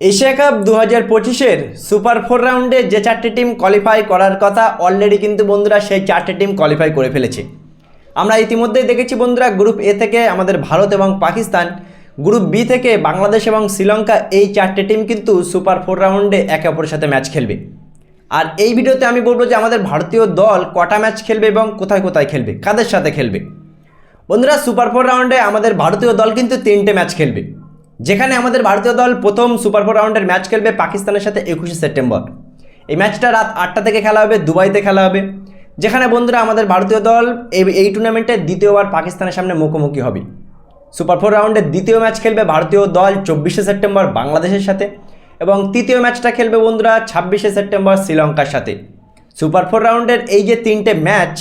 Asia cup দু হাজার পঁচিশের সুপার ফোর রাউন্ডে যে চারটি টিম কোয়ালিফাই করার কথা অলরেডি কিন্তু বন্ধুরা সেই চারটে টিম কোয়ালিফাই করে ফেলেছে। আমরা ইতিমধ্যেই দেখেছি বন্ধুরা গ্রুপ এ থেকে আমাদের ভারত এবং পাকিস্তান গ্রুপ বি থেকে বাংলাদেশ এবং শ্রীলঙ্কা এই চারটে টিম কিন্তু সুপার ফোর রাউন্ডে একে অপরের সাথে ম্যাচ খেলবে। আর এই ভিডিওতে আমি বলব যে আমাদের ভারতীয় দল কটা ম্যাচ খেলবে এবং কোথায় কোথায় খেলবে, কাদের সাথে খেলবে। বন্ধুরা সুপার ফোর রাউন্ডে আমাদের ভারতীয় দল কিন্তু তিনটে ম্যাচ খেলবে। যেখানে আমাদের ভারতীয় দল প্রথম সুপার ফোর রাউন্ডের ম্যাচ খেলবে পাকিস্তানের সাথে একুশে সেপ্টেম্বর। এই ম্যাচটা রাত আটটা থেকে খেলা হবে, দুবাইতে খেলা হবে। যেখানে বন্ধুরা আমাদের ভারতীয় দল এই টুর্নামেন্টে দ্বিতীয়বার পাকিস্তানের সামনে মুখোমুখি হবে। সুপার ফোর রাউন্ডের দ্বিতীয় ম্যাচ খেলবে ভারতীয় দল চব্বিশে সেপ্টেম্বর বাংলাদেশের সাথে এবং তৃতীয় ম্যাচটা খেলবে বন্ধুরা ছাব্বিশে সেপ্টেম্বর শ্রীলঙ্কার সাথে। সুপার ফোর রাউন্ডের এই যে তিনটে ম্যাচ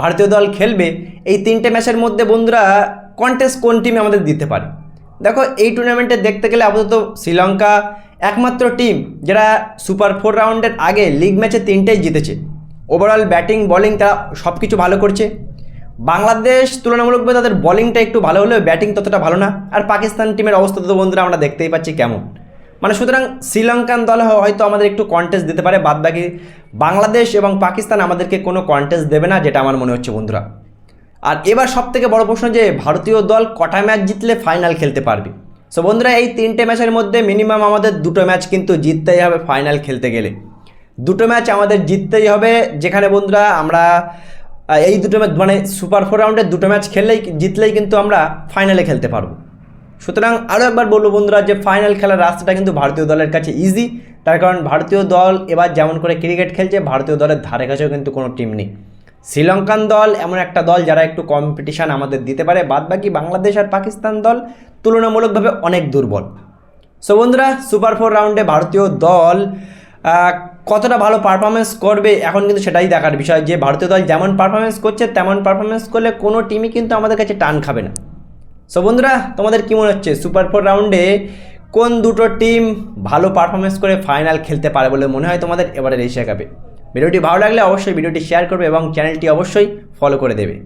ভারতীয় দল খেলবে, এই তিনটে ম্যাচের মধ্যে বন্ধুরা কন্টেস্ট কোন টিম আমাদের দিতে পারে? দেখো এই টুর্নামেন্টে দেখতে গেলে আপাতত শ্রীলঙ্কা একমাত্র টিম যারা সুপার ফোর রাউন্ডের আগে লিগ ম্যাচে তিনটেই জিতেছে। ওভারঅল ব্যাটিং বলিং তারা সব কিছু ভালো করছে। বাংলাদেশ তুলনামূলকভাবে তাদের বলিংটা একটু ভালো হলেও ব্যাটিং ততটা ভালো না। আর পাকিস্তান টিমের অবস্থা তো বন্ধুরা আমরা দেখতেই পাচ্ছি কেমন। মানে সুতরাং শ্রীলঙ্কান দল হয়তো আমাদের একটু কন্টেস্ট দিতে পারে বাদ বাকি বাংলাদেশ এবং পাকিস্তান আমাদেরকে কোনো কন্টেস্ট দেবে না, যেটা আমার মনে হচ্ছে বন্ধুরা। আর এবার সব থেকে বড় প্রশ্ন যে ভারতীয় দল কটা ম্যাচ জিতলে ফাইনাল খেলতে পারবে? সো বন্ধুরা, এই তিনটে ম্যাচের মধ্যে মিনিমাম আমাদের দুটো ম্যাচ কিন্তু জিততেই হবে ফাইনাল খেলতে গেলে। দুটো ম্যাচ আমাদের জিততেই হবে, যেখানে বন্ধুরা আমরা এই দুটো ম্যাচ মানে সুপার ফোর রাউন্ডের দুটো ম্যাচ খেললেই, জিতলেই কিন্তু আমরা ফাইনালে খেলতে পারব। সুতরাং আরও একবার বলব বন্ধুরা যে ফাইনাল খেলার রাস্তাটা কিন্তু ভারতীয় দলের কাছে ইজি তার কারণ ভারতীয় দল এবার যেমন করে ক্রিকেট খেলছে, ভারতীয় দলের ধারে কাছেও কিন্তু কোনো টিম নেই। শ্রীলঙ্কান দল এমন একটা দল যারা একটু কম্পিটিশান আমাদের দিতে পারে, বাদবাকি বাংলাদেশ আর পাকিস্তান দল তুলনামূলকভাবে অনেক দুর্বল। সো বন্ধুরা সুপার ফোর রাউন্ডে ভারতীয় দল কতটা ভালো পারফরমেন্স করবে এখন কিন্তু সেটাই দেখার বিষয় যে ভারতীয় দল যেমন পারফরমেন্স করছে, তেমন পারফরমেন্স করলে কোনো টিমই কিন্তু আমাদের কাছে টান খাবে না। সো বন্ধুরা, তোমাদের কী মনে হচ্ছে? সুপার ফোর রাউন্ডে কোন দুটো টিম ভালো পারফরমেন্স করে ফাইনাল খেলতে পারে বলে মনে হয় তোমাদের? এবারের এশিয়া কাপে। ভিডিওটি ভালো লাগলে অবশ্যই ভিডিওটি শেয়ার করবে এবং চ্যানেলটি অবশ্যই ফলো করে দেবে।